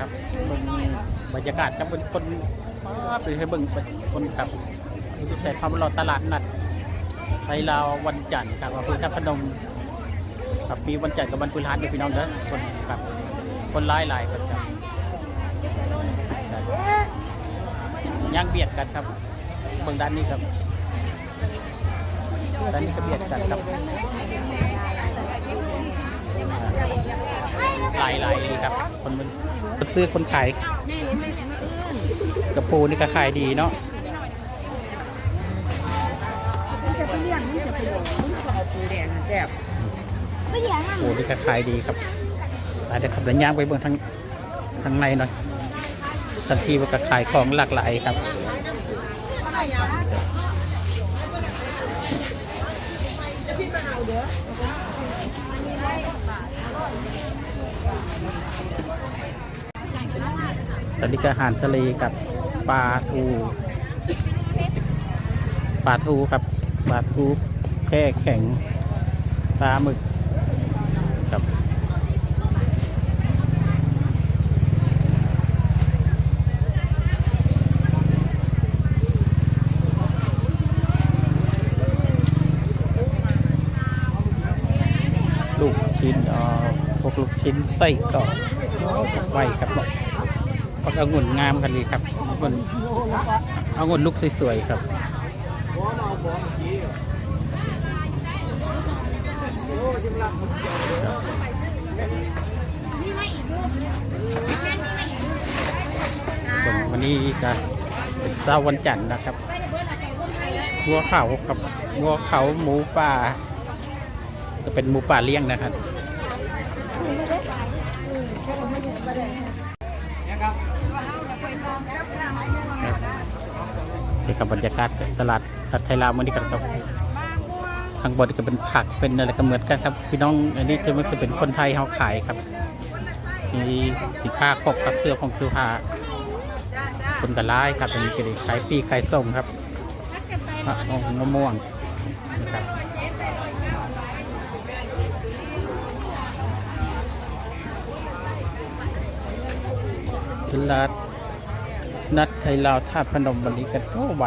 ครับเบิ่งบรรยากาศครับเป็นคนป้าไปให้เบิ่งคนครับแต่ความรอตลาดนัดไทยลาววันจันทร์ครับอำเภอท่าพนมครับมีวันจันทร์กับวันพฤหัสเด้อพี่น้องเด้อคนครับ คนหลายหลายครับครับย่างเบียดกันครับเบิ่งด้านนี้ครับด้านนี้ก็เบียดกันครับ หลายหลายครับ คนมันซื้อคนขายกระปูนี่ก็ขายดีเนาะจะไปเลี้ยงนี่จะไปเลี้ยงนี่จะเอาปูแดงแซ่บโอ้นี่ก็ขายดีครับอาจจะขับเดินย่างไปเบื้องทางทางในหน่อยทันทีว่าก็ขายของหลากหลายครับ ตอนนี้ก็อาหารทะเลกับปลาทูปลาทูครับปลาทูแช่แข็งปลาหมึกครับลูกชิ้นเอ่อพวกลูกชิ้นไส้กรอกไว้ครับ พักองุ่นงามกันดีครับองุ่นองุ่นลูกสวยๆครับวันนี้ก็เป็นเช้าวันจันทร์นะครับวัวเขาครับวัวเขาหมูป่าจะเป็นหมูป่าเลี้ยงนะครับ นี่กับบรรยากาศตลาดตลาดไทยลาววันนี้กันครับข้างบนก็เป็นผักเป็นอะไรก็เหมือนกันครับพี่น้องอันนี้จะไม่จะเป็นคนไทยเขาขายครับมีสินค้าครบกับเสื้อของเสื้อผ้าคนกระไล่ครับอันนี้ก็ได้ขายปีขายส่งครับมะงมะม่วงนะครับตลาด นัดไทยลาวท่าตุพนมวันนี้กันโอ้หว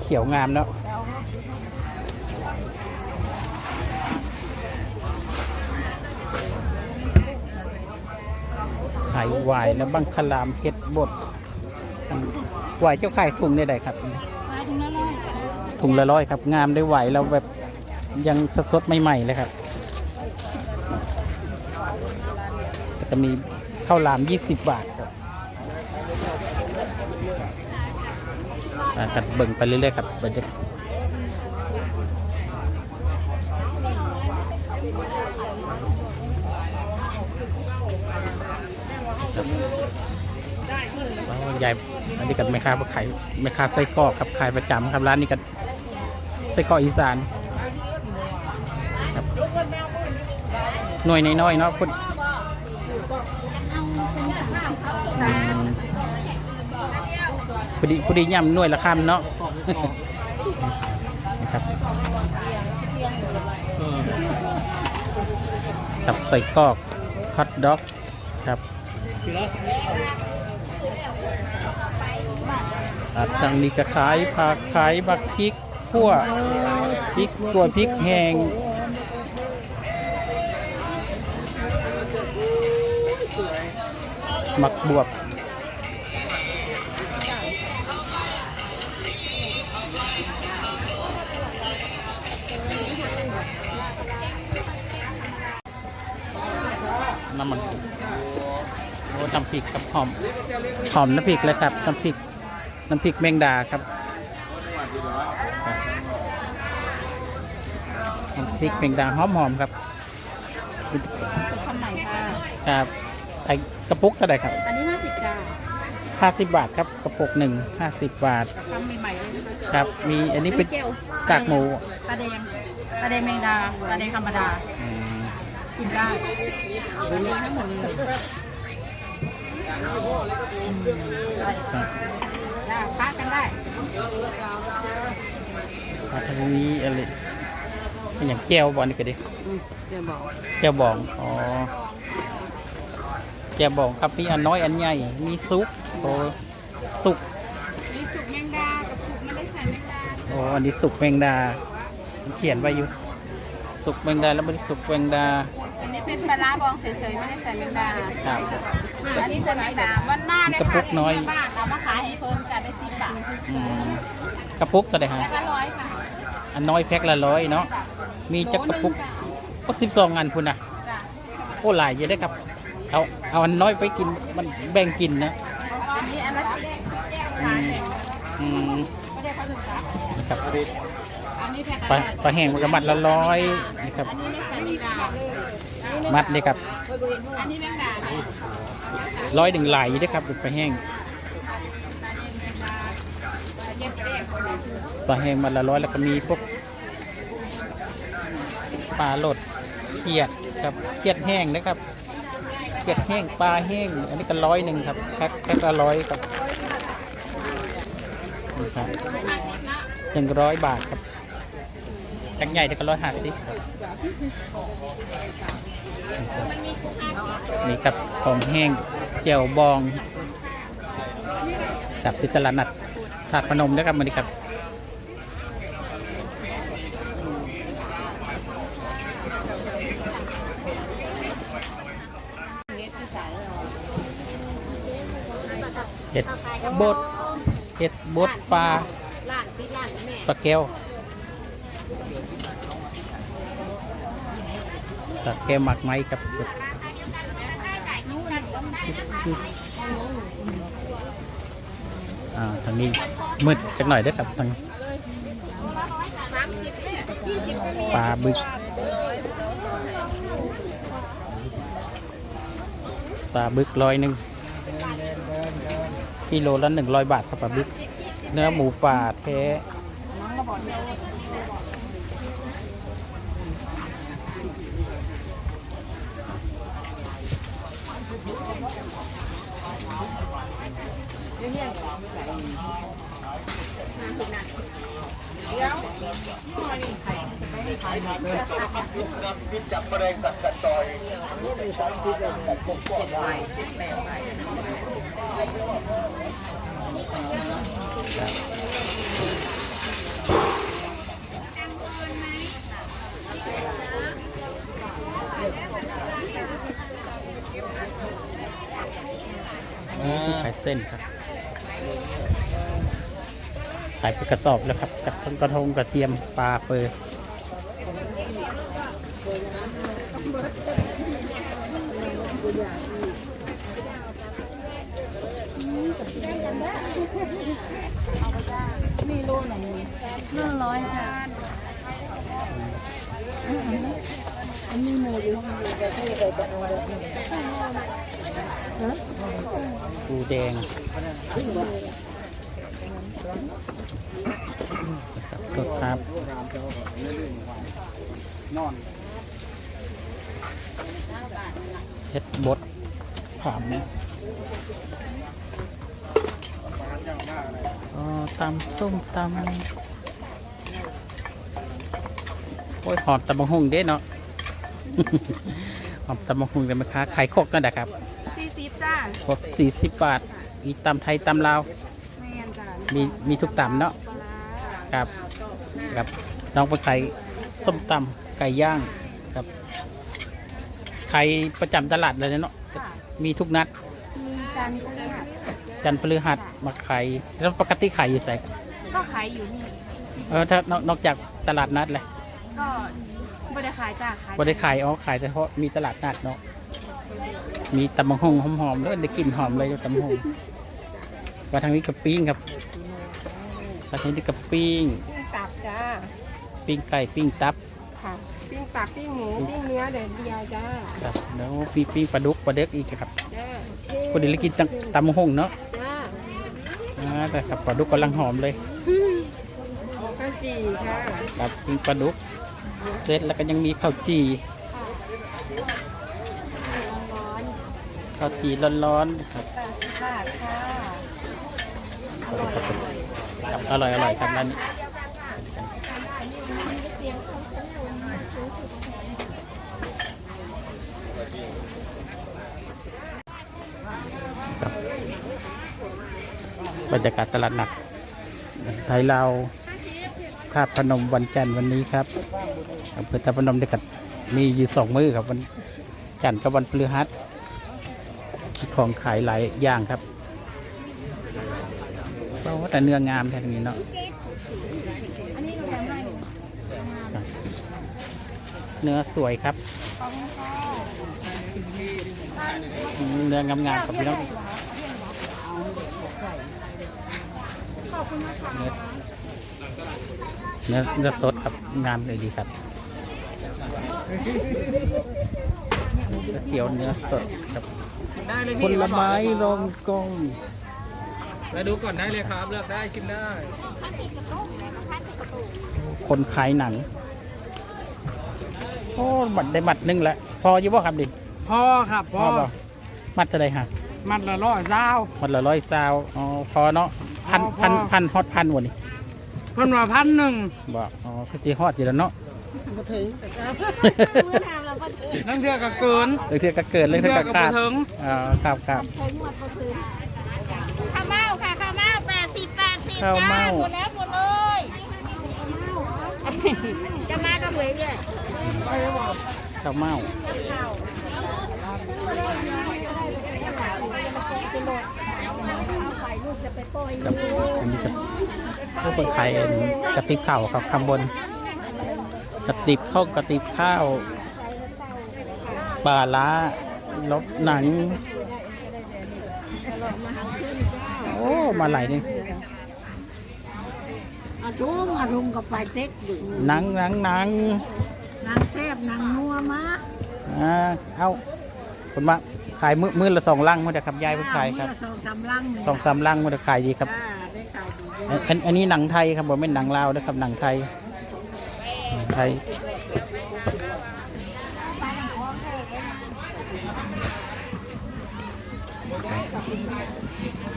เขียวงามแล้วขายหวายแล้วบังคลามเห็ดบดไหวเจ้าไข่ถุงได้ไดครับถุงละร้อยครับ งามได้ไหวเราแบบยังสดๆใหม่ๆเลยครับแล้วก็มีข้าวหลาม 20 บาทครับอ่า กันเบิ่งไปเรื่อยๆครับบรรยากาศครับอ๋อยายอันนี้กับแม่ค้าขายแม่ค้าไส้กรอกครับขายประจำครับร้านนี้ก็ไส้กรอกอีสานครับหน่วยน้อยๆเนาะคุณ อืมพอดีพอดีย่ำหน่วยละคำเนาะนะครับกับใส่กอกฮอทด็อกครับอาทางนี้ก็ขายผักขายบักพริกขั่วพริกตัวพริกแห้งหมักบวบ น้ำมันโอ้น้ำพริกกับหอมหอมน้ำพริกเลยครับน้ำพริกน้ำพริกแมงดาครับน้ำพริกแมงดาหอมๆครับสุดคำไหนค่ะครับไอกระปุกเท่าไหร่ครับ อันนี้ห้าสิบจ้าห้าสิบบาทครับกระปุกหนึ่งห้าสิบบาททำใหม่ๆเลยนะคะครับมีอันนี้เป็นเจลกากหมู ปลาแดงปลาแดงแมงดาปลาแดงธรรมดาอืม กินได้วันนี้ทั้งหมดเลยครับจ้าค้ากันได้มาทางนี้อะไรเป็นอย่างแก้วบอลนี่ก็ดีอืมเจอบอกแก้วบองอ๋อแจ่วบองครับมีอันน้อยอันใหญ่มีซุปโอ้สุกมีสุกแมงดากับสุกไม่ได้ใส่แมงดาโอ้อันนี้สุกแมงดาเขียนไว้อยู่สุกแมงดาแล้วไม่ได้สุกแมงดา อันนี้เป็นปลาร้าบองเฉยๆไม่ได้ใส่แมงดาครับ อันนี้ใส่แมงดาวันหน้าเลยกระปุค่ะกน้อยที่บ้านเอามาขายให้เพิ่มกันได้สิบบาทอืมกระปุกก็ได้ฮะแล้วก็ร้อยค่ะอันน้อยแพ็คละร้อยเนาะมีจักกระปุกก็สิบสองอันพุ่นนะจ้ะโอ้หลายเยอะได้อครับเอาเอาอันน้อยไปกินมันแบ่งกินนะ อันนี้อันละสิบขายแบ่งอืมไม่ ได้เขาถึงจ้ะนะครับอันนี้แพ็คปลาปลาแห้งมันก็มัดละร้อยนะครับอันนี้ไม่ใส่แมงดามัดเลยครับอันนี้แมงดาเนี่ยร้อยหนึ่งหลายอยู่ได้อครับปลาแห้งเย็บเรียกปลาแห้งมัดละร้อยแล้วก็มีพวกปลาโลดเขียดครับเขียดแห้งนะครับเขียดแห้งปลาแห้ง อันนี้ก็ร้อยหนึ่งครับแพ็คแพ็คละร้อยครับ นี่ครับหนึ่งร้อยบาทครับแพ็คใหญ่เด็กก็ร้อยห้าสิบครับนี่ครับของแห้งเจียวบองกับที่ตลาดนัดถาดพนมนะครับมันนี้ครับเห็ดบด เห็ดบดปลาร้านปิดร้านแม่ปลาแก้วปลาแก้วหมักไม้กับอ่าทางนี้มืดจักหน่อยเด้อครับทางปลาบึกปลาบึกร้อยหนึ่ง กิโลละหนึ่งร้อยบาทครับปลาบึกเนื้อหมูป่าแท้ ขายเส้นครับขายเป็นกระสอบแล้วครับกับทั้งกระทงกระเทียมปลาเปือร์ มีโลไหน ห้าร้อยค่ะอันนี้โมอยู่ปูแดงสดครับเฮ็ดบดผามอ๋อตำส้มตำ โอ้ยหอมตำบังหุงเด้เนาะ หอมตำบังหุงเลยไหมคะขายโคกนั่นแหละครับสี่สิบจ้าครบ40บาท มีตำไทยตำลาว แม่นจ้ามีมีทุกตำเนาะ ปลาร้าครับครับน้องไปขายส้มตำไก่ย่างครับขายประจำตลาดเลยเนาะ ค่ะมีทุกนัด มีจานกุ้งค่ะจันทร์พฤหัสมาขายแล้วปกติขายอยู่ไสก็ขายอยู่นี่เออถ้านอกนอกจากตลาดนัดเลย ก็ไม่ได้ขายจ้าขายบ่ได้ขายอ๋อขายแต่เพราะมีตลาดนัดเนาะมีตำบังหงหอมๆแล้วได้กลิ่นหอมเลยตำบังหงมาทางนี้กับปิ้งครับมาทางนี้กับปิ้งปิ้งตับจ้าปิ้งไก่ปิ้งตับค่ะปิ้งตับปิ้งหมูปิ้งเนื้อเด็ดเดียวจ้าครับแล้วปีปีปลาดุกปลาเด็กอีกครับจ้าคนดีเลยกินตังตำมะฮงเนาะจ้าอ่าแต่ครับปลาดุกกำลังหอมเลยข้าว จีค่ะกับปลาดุกเสร็จแล้วก็ยังมีข้าวจี่ข้าวจี่ร้อนๆครับบาทค่ะอร่อยครับอร่อยอร่อยครับร้านนี้บรรยากาศตลาดหนักไทยลาว ท่าตุพนมวันจันทร์วันนี้ครับอำเภอท่าตุพนมได้กัดมีอยู่สองมือครับวันจันทร์กับวันพฤหัสของขายหลายอย่างครับเพราะว่าแต่เนื้องามแค่นี้เนาะเนื้อสวยครับเนื้องามๆครับพี่น้องเนื้อ เนื้อสดครับงามเลยดีครับก๋วยเตี๋ยวเนื้อสดครับได้เลยผพี่ลไม้รองกองมาดูก่อนได้เลยครับเลือกได้ชิมได้คนขายหนังโอ้บัตรได้บัตรหนึงแล้วพออยู่บ่ครับดิพ่อครับพอบ่มัดจะได้ฮะมันละร้อยเจ้ามัดละร้อยซาวอ๋อพอเนาะพันพอพอพันพันฮอดพันวันนี้ เพิ่นว่าพันหนึ่งบอกอ๋อคือสีฮอดอยู่แล้วเนาะมือทำเราก็ถึงนั่งเทือกก็เกินเรื่องเทือกก็เกิดเรื่องเทือกก็บ่ขาดถึงอ่าครับครับใช้หมวดก็ถึงข้าวเม่าค่ะข้าวเม่าแปดสิบแปดสิบข้าวเม่า หมดแล้วหมดเลยจะมาก็เหมือนเลยข้าวเม่าไฟลู กจะไปปล่อยกับอันนี้กับผู้คนขายอันกระติบข้าวครับข้างบนกระติบข้าวกระติบข้าวปลาล้าลบหนังโอ้มาหลายนี่อาทุ่งอาทุ่งกับไปเต็กอยู่หนังหนังหนังนางแซบนางนัวมาอ่าเอา คุณมาขายมือมือละสองลังมั้งเด้อครับยายเพิ่งขายครับสองสามลังสองสามลังมั้งเด้อขายดีครับจ้าได้ขายดีเยอันอะอันอันนี้หนังไทยครับผมเป็นหนังลาวนะครับหนังไทยหนังไทย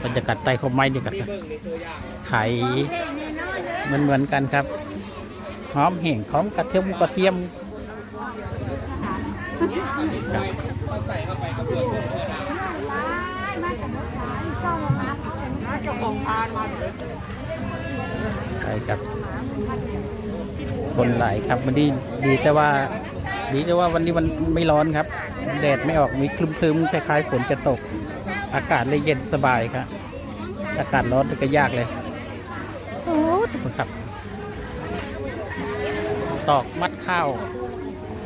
บรรยากาศใต้คมไม้ดีกันครับขายเหมือนเหมือนๆกันครับหอมแห้งของกระเทียมกระเทียมครับ เจ้าของทานมาใช่ครับคนหลายครับวันนี้ดีแต่ว่าดีแต่ว่าวันนี้มันไม่ร้อนครับ แดดไม่ออกมีคลึมๆคล้ายๆฝนจะตก อากาศเลยเย็นสบายครับ อากาศร้อนก็ยากเลยโอ้ครับ ตอกมัดข้าว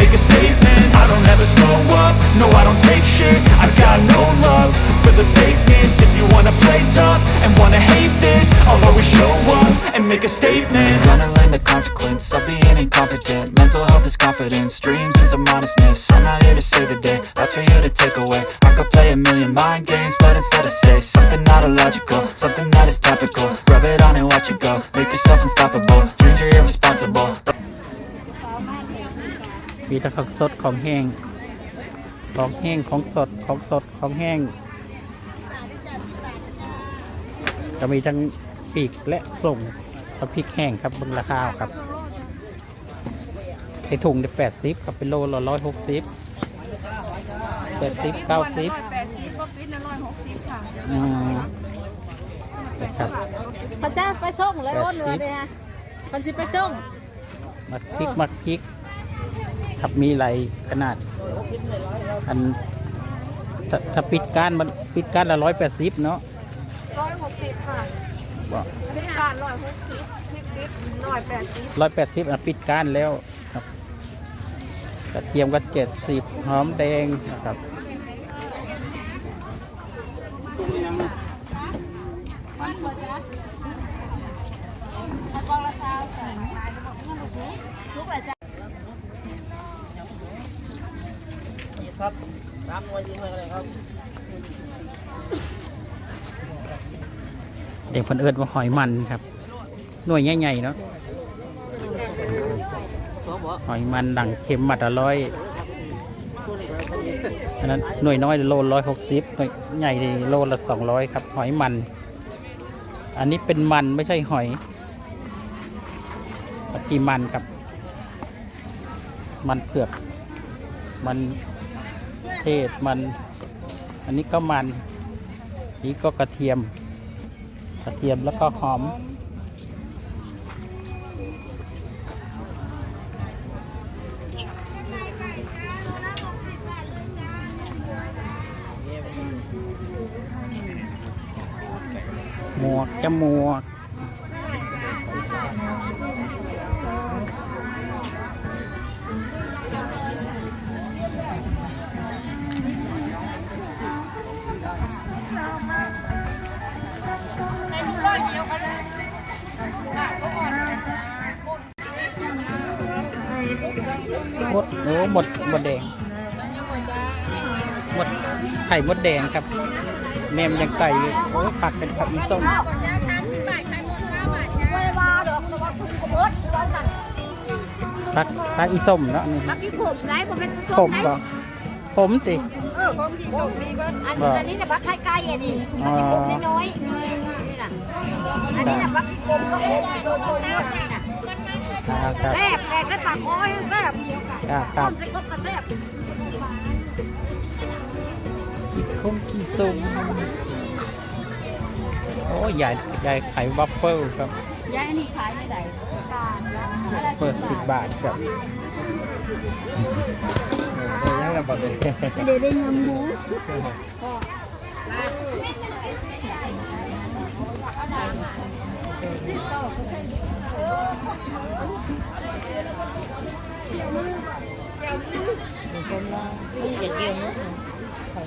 make a statement. I don't ever slow up, no I don't take shit. I've got no love for the fakeness. If you wanna play tough and wanna hate this I'll always show up and make a statement. Gonna learn the consequence of being incompetent. Mental health is confidence, dreams and some honestness I'm not here to save the day, that's for you to take away. I could play a million mind games, but instead I say Something not illogical, something that is topical. Rub it on and watch it go, make yourself unstoppable. Dreams are irresponsible มีแต่ของสดของแห้ง ของแห้งของสดของสดของแห้งก็มีทั้งปีกและส่งกับพริกแห้งครับเบิ่งราคาเอาครับไอถุงเนี่ยแปดสิบครับเป็นโลละร้อยหกสิบแปดสิบเก้าสิบแปดสิบก็ฟิตนะร้อยหกสิบค่ะอืมนะครับพระเจ้าไปส่งแล้วรถเรือเลยฮะคนสิไปส่งมักพริกมักพริก ครับมีหลายขนาด อันถ้าถ้าปิดก้านมันปิดก้านละร้อยแปดสิบเนาะร้อยหกสิบค่ะบอกนี่ค่ะร้อยหกสิบพริกดิบร้อยแปดสิบร้อยแปดสิบอะปิดก้านแล้วครับกระเทียมก็เจ็ดสิบหอมแดงนะครับ กองละซาวทุกเลยจ้ะ เด็กเพันเอิญว่าหอยมันครับ หน่วยใหญ่ๆเนาะหอยมันดังเค็มมัดละร้อยอันนั้นหน่วยน้อยโลร้อยหกสิบหน่วยใหญ่นี่โลละสองร้อยครับ หอยมัน อันนี้เป็นมันไม่ใช่หอยปฏิมันครับ มันเผือกมัน เทศมัน อันนี้ก็มัน นี่ก็กระเทียม กระเทียมแล้วก็หอม หมวกจมวก มดแดงครับแนมยังไก่เลยโอ้ผักเป็นผักอีส้มผักผักอีส้มเนาะนี่มักที่ผมไงผมเป็นผมเหรอผมติเออผมที่ผมมีก็อันนี้อันนี้นะบักไข่ไก่อันนี้บักที่ผมน้อยนี่น่ะอันนี้เนะบักที่ผมก็โอ้โดนโดนเยอะนี่น่ะครับครับแซ่บแซ่บได้ปากอ้อยแซ่บครับคต้มบเป็นกบกระแซ่บ คงกี่ส้มโอ้ใหญ่ใหญ่ไข่วัฟเฟิลครับ ยายอันนี้ขายไม่ได้เปิดสิบบาทครับเดี๋ยวได้เงินหมูอืม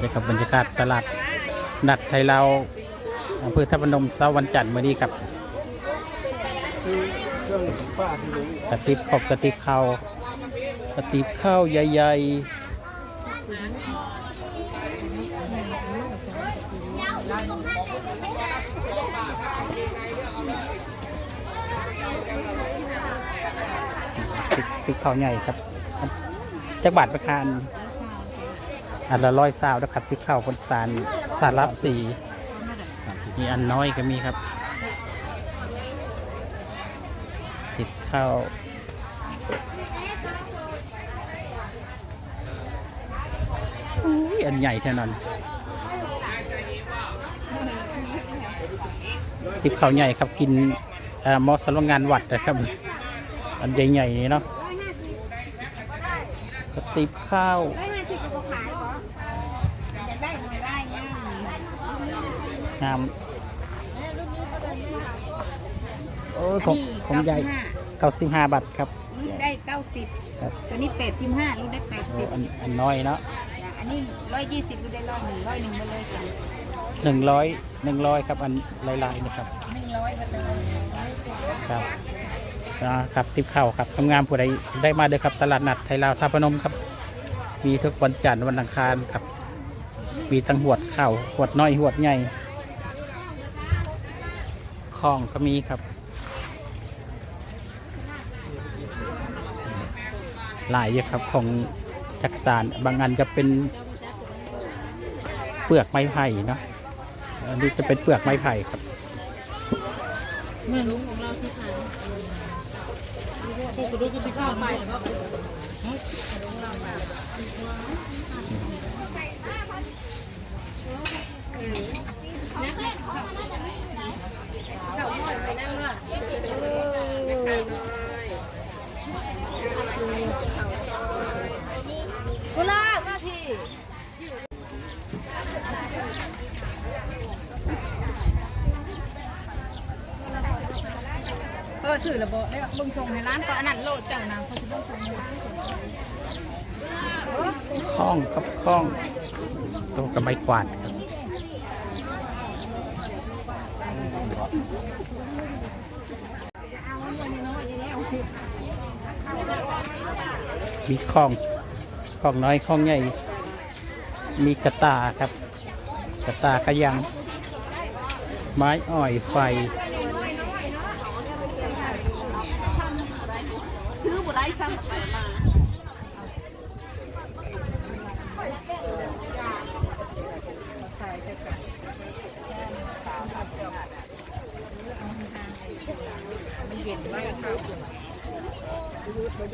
นี่ครับบรรยากาศตลาดนัดไทยเราวอำเภอทับพนมเช้าวันจันทร์มื่อนี้ครับกระติบขอบกระติบข้าวกระติบข้าวใหญ่ๆติบติบข้าวใหญ่ครับจักบาทประคาน อันละร้อยซาวนะครับที่เข้าคนสารสารรับสีมีอันน้อยก็มีครับ ติดข้าวอุ้ยอันใหญ่เท่านั้นติดข้าวใหญ่ครับกินอมอสำนักงานวัดนะครับ อันใหญ่ๆนี่เนาะกระติบข้าว ได้ห้าสิบก็ขายเหรอจะได้หน่อยได้ง่าย งามโอ้ยของของใหญ่เก้าสิบห้าบาทครับ รุ่นได้เก้าสิบครับตัวนี้แปดสิบห้ารุ่นได้แปดโอ้สิบอันอันน้อยเนาะอันนี้ร้อยยี่สิบรุ่นได้ร้อยหนึ่งร้อยหนึ่งมาเลยจ้ะหนึ่งร้อยหนึ่งร้อยครับอันลายๆนะครับหนึ่งร้อยบาทเลยครับอ่าครับติบข้าวครับทำงานผู้ใดได้มาเด้อครับ ตลาดนัดไทยลาวท่าพนมครับ มีทุกวันจันทร์วันอังคารครับ มีทั้งหวดข้าวหวดน้อยหวดใหญ่ ของก็มีครับหลายอยู่ครับของจักสารบางอันจะเป็นเปลือกไม้ไผ่เนาะอันนี้จะเป็นเปลือกไม้ไผ่ครับกุหลาบนาที เออ ถือระเบิดได้เบิ่งชงในร้านก็อันนั้นโลดเจ้านะเขาจะเบิ่งชงในร้านคล้องครับคล้องตัวกับไม้กวาดครับมีคล้องคล้องน้อยคล้องใหญ่ มีกระตาครับ กระตากระยัง ไม้อ้อยไฟ ซื้อบ่ได้ซ้ำมา เ